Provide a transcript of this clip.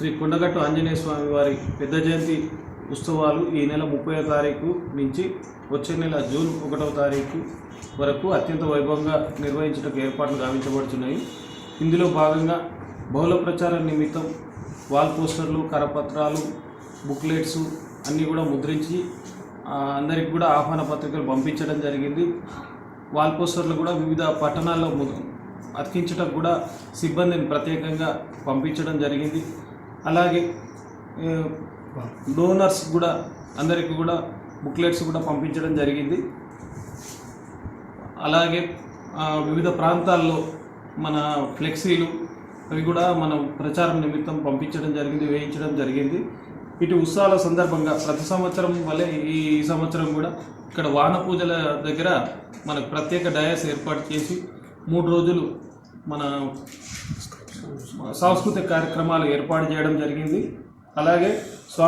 श्री कुंडगट आंजनेवा वारी जयंती ఉత్సవాలు ఈ నెల ముప్పై తారీఖు నుంచి వచ్చే నెల జూన్ ఒకటవ తారీఖు వరకు అత్యంత వైభవంగా నిర్వహించడానికి ఏర్పాట్లు గావించబడుతున్నాయి ఇందులో భాగంగా బహుళ ప్రచారం నిమిత్తం వాల్ పోస్టర్లు కరపత్రాలు బుక్లెట్స్ అన్నీ కూడా ముద్రించి అందరికి కూడా ఆహ్వాన పత్రికలు పంపించడం జరిగింది. వాల్ పోస్టర్లు కూడా వివిధ పట్టణాల్లో ము- అతికించడం కూడా సిబ్బందిని ప్రత్యేకంగా పంపించడం జరిగింది. అలాగే డోనర్స్ కూడా అందరికి కూడా బుక్లెట్స్ కూడా పంపించడం జరిగింది. అలాగే వివిధ ప్రాంతాల్లో మన ఫ్లెక్సీలు అవి కూడా మనం ప్రచారం నిమిత్తం పంపించడం జరిగింది వేయించడం జరిగింది. ఇటు ఉత్సవాల సందర్భంగా ప్రతి సంవత్సరం వల్లే ఈ సంవత్సరం కూడా ఇక్కడ వాన పూజల దగ్గర మనకు ప్రత్యేక డయాస్ ఏర్పాటు చేసి మూడు రోజులు మన సాంస్కృతిక కార్యక్రమాలు ఏర్పాటు చేయడం జరిగింది. అలాగే